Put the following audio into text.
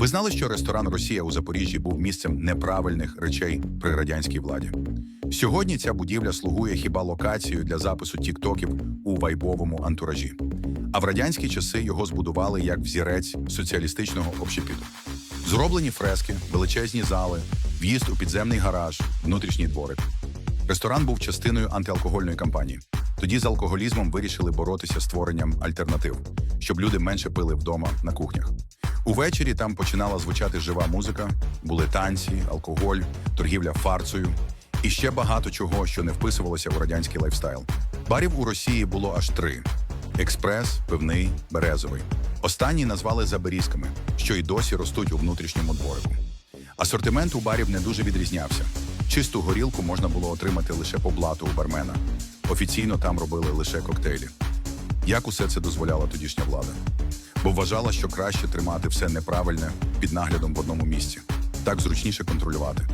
Ви знали, що ресторан Росія у Запоріжжі був місцем неправильних речей при радянській владі? Сьогодні ця будівля слугує хіба локацією для запису тіктоків у вайбовому антуражі. А в радянські часи його збудували як взірець соціалістичного общепіту. Зроблені фрески, величезні зали, в'їзд у підземний гараж, внутрішній дворик. Ресторан був частиною антиалкогольної кампанії. Тоді з алкоголізмом вирішили боротися створенням альтернатив, щоб люди менше пили вдома на кухнях. Увечері там починала звучати жива музика, були танці, алкоголь, торгівля фарцею і ще багато чого, що не вписувалося у радянський лайфстайл. Барів у Росії було аж три: експрес, пивний, березовий. Останні назвали заберізками, що й досі ростуть у внутрішньому дворику. Асортимент у барів не дуже відрізнявся. Чисту горілку можна було отримати лише по блату у бармена. Офіційно там робили лише коктейлі. Як усе це дозволяла тодішня влада? Бо вважала, що краще тримати все неправильне під наглядом в одному місці. Так зручніше контролювати.